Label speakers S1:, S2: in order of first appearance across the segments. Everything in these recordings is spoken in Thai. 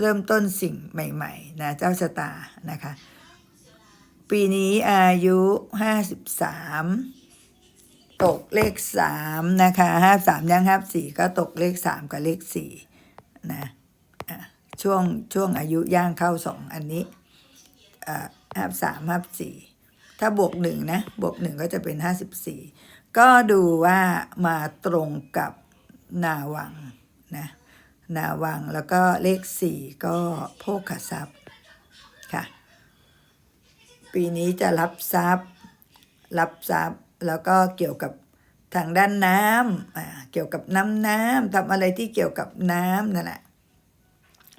S1: เริ่มต้นสิ่งใหม่ๆนะเจ้าชะตานะคะ ปีนี้อายุห้าสิบามตกเลขสามนะคะห้าสามย่างห้าสี่ก็ตกเลขสามกับเลขสี่นะช่วงช่วงอายุย่างเข้าสองอันนี้ห้าสามห้าสี่ถ้าบวกหนึ่งนะบวกหนึ่งก็จะเป็นห้าสิบสี่ก็ดูว่ามาตรงกับนาวังนะ นาวังแล้วก็เลขสี่ก็โภคทรัพย์ค่ะ ปีนี้จะรับทรัพย์ รับทรัพย์ แล้วก็เกี่ยวกับทางด้านน้ำเกี่ยวกับน้ำน้ำทำอะไรที่เกี่ยวกับน้ำนั่นแหละ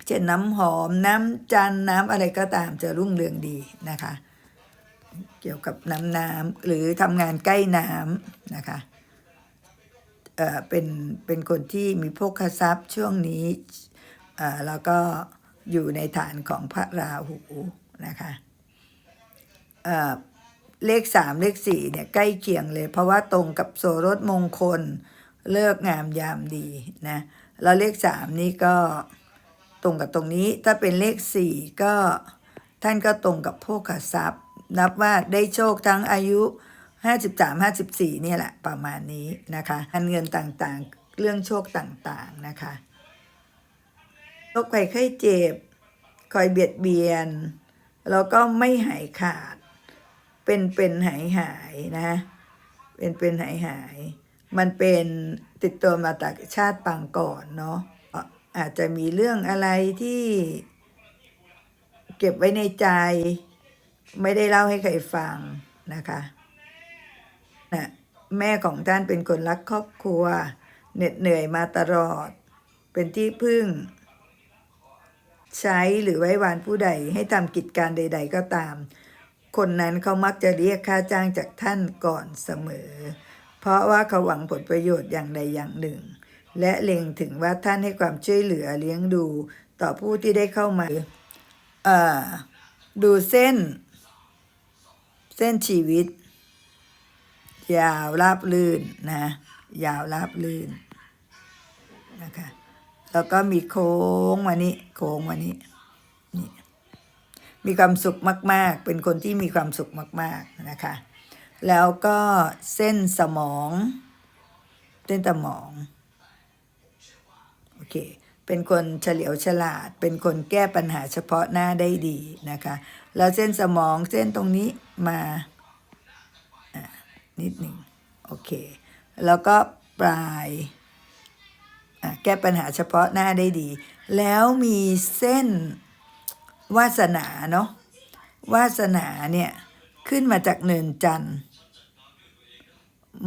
S1: เช่นน้ำหอมน้ำจันน้ำอะไรก็ตามจะรุ่งเรืองดีนะคะ เกี่ยวกับน้ำน้ำหรือทำงานใกล้น้ำนะคะ เป็นเป็นคนที่มีโภคทรัพย์ช่วงนี้เอ่อแล้วก็อยู่ในฐานของพระราหูนะคะเอ่อเลขสามเลขสี่เนี่ยใกล้เคียงเลย เพราะว่าตรงกับโสรถมงคลเลิกงามยามดีนะแล้วเลขสามนี่ก็ตรงกับตรงนี้ถ้าเป็นเลขสี่ก็ท่านก็ตรงกับโภคทรัพย์ นับว่าได้โชคทั้งอายุ 53 54เนี่ยแหละประมาณนี้นะคะอันเงินต่างๆ เรื่องโชคต่างๆนะคะโรคภัยไข้เจ็บ คอยเบียดเบียน แล้วก็ไม่หายขาด เป็นเป็นหายหายนะเป็นเป็นหายหาย มันเป็นติดตัวมาจากชาติปางก่อนเนาะอาจจะมีเรื่องอะไรที่เก็บไว้ในใจ ไม่ได้เล่าให้ใครฟังนะคะ นะแม่ของท่านเป็นคนรักครอบครัว เหน็ดเหนื่อยมาตลอด เป็นที่พึ่ง ใช้หรือไว้วานผู้ใดให้ทำกิจการใด ๆ ก็ตาม คนนั้นเขามักจะเรียกค่าจ้างจากท่านก่อนเสมอ เพราะว่าเขาหวังผลประโยชน์อย่างใดอย่างหนึ่ง และเล็งถึงว่าท่านให้ความช่วยเหลือเลี้ยงดูต่อผู้ที่ได้เข้ามาดูเส้น เส้นชีวิต ยาวราบลื่นนะ ยาวราบลื่นนะคะแล้วก็มีโค้งมานี้ โค้งมานี้นี่มีความสุขมาก ๆ เป็นคนที่มีความสุขมาก ๆ นะคะ แล้วก็เส้นสมอง เส้นสมอง โอเค เป็นคนเฉลียวฉลาด เป็นคนแก้ปัญหาเฉพาะหน้าได้ดีนะคะ แล้วเส้นสมองเส้นตรงนี้มา นิดหนึ่งโอเค แล้วก็ปลายแก้ปัญหาเฉพาะหน้าได้ดี แล้วมีเส้นวาสนาเนาะวาสนาเนี่ยขึ้นมาจากเนินจันทร์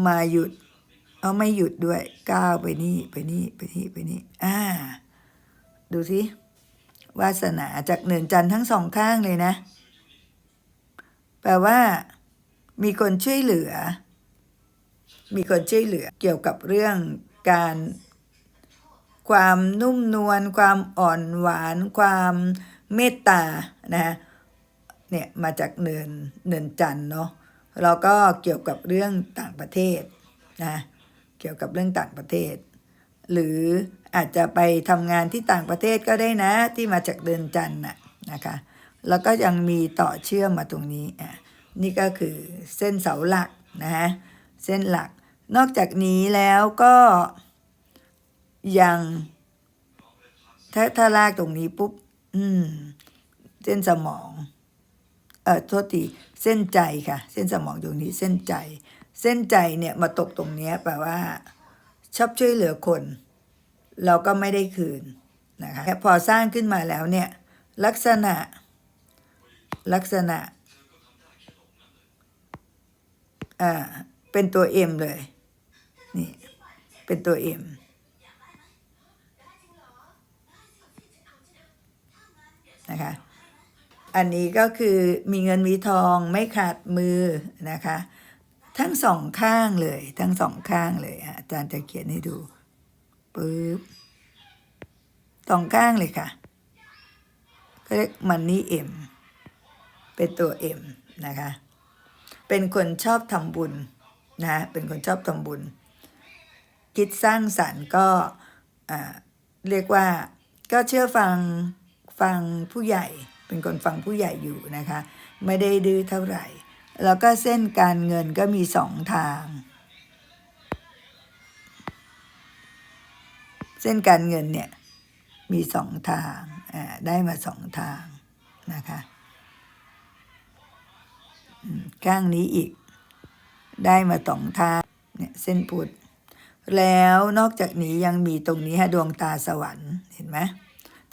S1: มาหยุดเอาไม่หยุดด้วยก้าวไปนี่ไปนี่ไปนี่ไปนี่อ่า ดูสิวาสนาจากเนินจันทร์ทั้งสองข้างเลยนะ แปลว่า มีคนช่วยเหลือ มีคนช่วยเหลือเกี่ยวกับเรื่องการความนุ่มนวลความอ่อนหวาน ความเมตตานะฮะเนี่ยมาจากเนินเนินจันเนาะแล้วก็เกี่ยวกับเรื่องต่างประเทศนะเกี่ยวกับเรื่องต่างประเทศ หรืออาจจะไปทำงานที่ต่างประเทศก็ได้นะที่มาจากเดินจันน่ะนะคะแล้วก็ยังมีต่อเชื่อมมาตรงนี้อะนี่ก็คือเส้นเสาหลักนะฮะ เส้นหลัก นอกจากนี้แล้วก็ยังถ้าถ้าลากตรงนี้ปุ๊บ อืม เส้นสมอง เออโทษที เส้นใจค่ะ เส้นสมองตรงนี้ เส้นใจ เส้นใจเนี่ยมาตกตรงเนี้ยแปลว่า ชอบช่วยเหลือคน เราก็ไม่ได้คืนนะคะพอสร้างขึ้นมาแล้วเนี่ย ลักษณะ ลักษณะ อ่า เป็นตัวเอ็มเลย นี่ เป็นตัวเอ็มนะคะ อันนี้ก็คือมีเงินมีทองไม่ขาดมือนะคะ ทั้งสองข้างเลย ทั้งสองข้างเลยอะอาจารย์จะเขียนให้ดูปึ๊บสองข้างเลยค่ะก็เรียกมันนี่เอ็มเป็นตัวเอ็มนะคะ เป็นคนชอบทำบุญ นะเป็นคนชอบทำบุญ คิดสร้างสรรค์ก็เรียกว่าก็เชื่อฟังฟังผู้ใหญ่เป็นคนฟังผู้ใหญ่อยู่นะคะ ไม่ได้ดื้อเท่าไหร่ แล้วก็เส้นการเงินก็มีสองทาง เส้นการเงินเนี่ยมีสองทางได้มาสองทางนะคะข้างนี้อีก ได้มาสองท่าเนี่ยเส้นพุทธแล้วนอกจากนี้ยังมีตรงนี้ฮะดวงตาสวรรค์เห็นไหม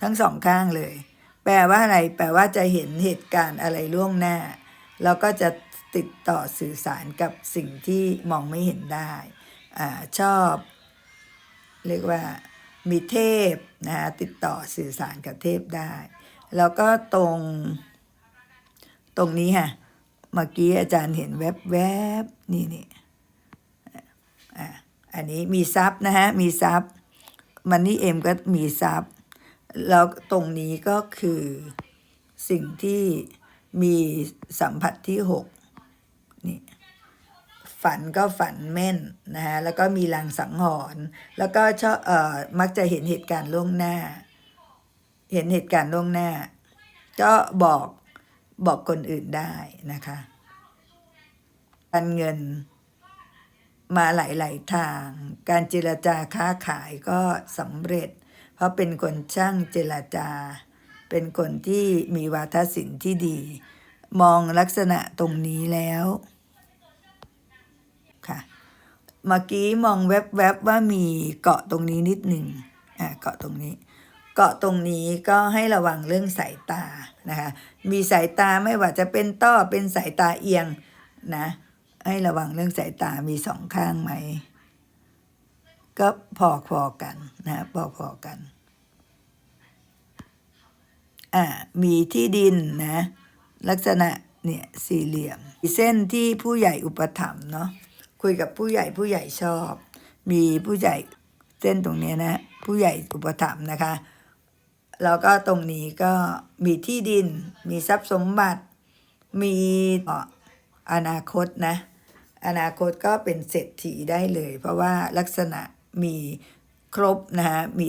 S1: ทั้งสองข้างเลย แปลว่าอะไร แปลว่าจะเห็นเหตุการณ์อะไรล่วงหน้า แล้วก็จะติดต่อสื่อสารกับสิ่งที่มองไม่เห็นได้อาชอบ เรียกว่ามีเทพนะฮะติดต่อสื่อสารกับเทพได้ แล้วก็ตรงตรงนี้ค่ะ เมื่อกี้อาจารย์เห็นแวบแวบๆนี่นี่อะอันนี้มีทรัพย์นะฮะ มีทรัพย์มันนี่เอ็มก็มีทรัพย์แล้วตรงนี้ก็คือสิ่งที่มีสัมผัสที่หกนี่ฝันก็ฝันแม่นนะฮะ แล้วก็มีลางสังหรณ์แล้วก็ชอบเอ่อมักจะเห็นเหตุการณ์ล่วงหน้า เห็นเหตุการณ์ล่วงหน้า ก็บอก บอกคนอื่นได้นะคะการเงินมาหลาย ๆ ทาง การเจรจาค้าขายก็สำเร็จ เพราะเป็นคนช่างเจรจา เป็นคนที่มีวาทศิลป์ที่ดี มองลักษณะตรงนี้แล้วค่ะ เมื่อกี้มองแวบๆว่ามีเกาะตรงนี้นิดหนึ่งอ่าเกาะตรงนี้ เกาะตรงนี้ก็ให้ระวังเรื่องสายตา นะคะมีสายตาไม่ว่าจะเป็นต้อเป็นสายตาเอียงนะให้ระวังเรื่องสายตามีสองข้างไหม ก็พอพอๆกันนะพอพอๆกันอ่ามีที่ดินนะลักษณะเนี่ยสี่เหลี่ยมเส้นที่ผู้ใหญ่อุปถัมภ์เนาะคุยกับผู้ใหญ่ผู้ใหญ่ชอบ มีผู้ใหญ่เส้นตรงนี้นะ ผู้ใหญ่อุปถัมภ์นะคะ แล้วก็ตรงนี้ก็มีที่ดิน มีทรัพย์สมบัติ มีอ่ออนาคตนะ อนาคตก็เป็นเศรษฐีได้เลย เพราะว่าลักษณะมีครบนะฮะ มี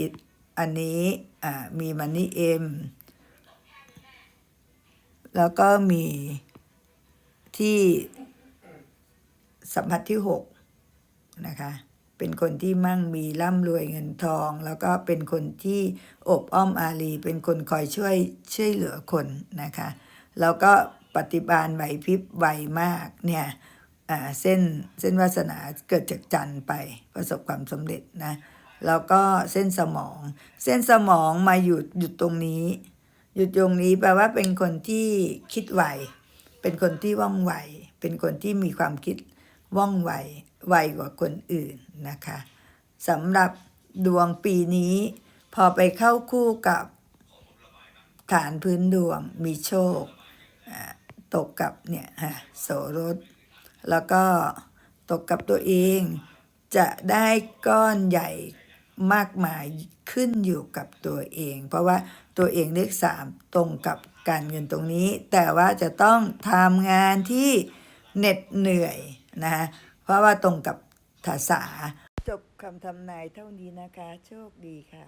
S1: อันนี้อ่ามีมันนี่เอ็ม แล้วก็มีที่สัมผัสที่หกนะคะ เป็นคนที่มั่งมีร่ำรวยเงินทอง แล้วก็เป็นคนที่อบอ้อมอารี เป็นคนคอยช่วยช่วยเหลือคนนะคะ แล้วก็ปฏิบาลไหวพริบไวมากเนี่ยเส้นเส้นวาสนาเกิดจากจันทร์ไปประสบความสำเร็จนะแล้วก็เส้นสมอง เส้นสมองมาหยุดหยุดตรงนี้ หยุดตรงนี้แปลว่าเป็นคนที่คิดไวเป็นคนที่ว่องไวเป็นคนที่มีความคิดว่องไว ไวกว่าคนอื่นนะคะสำหรับดวงปีนี้ พอไปเข้าคู่กับฐานพื้นดวงมีโชคตกกับเนี่ยฮะโสรถแล้วก็ตกกับตัวเองจะได้ก้อนใหญ่มากมายขึ้นอยู่กับตัวเอง เพราะว่าตัวเองเลขสามตรงกับการเงินตรงนี้ แต่ว่าจะต้องทำงานที่เหน็ดเหนื่อยนะคะ เพราะว่าตรงกับทาษาจบคำทำนายเท่านี้นะคะ โชคดีค่ะ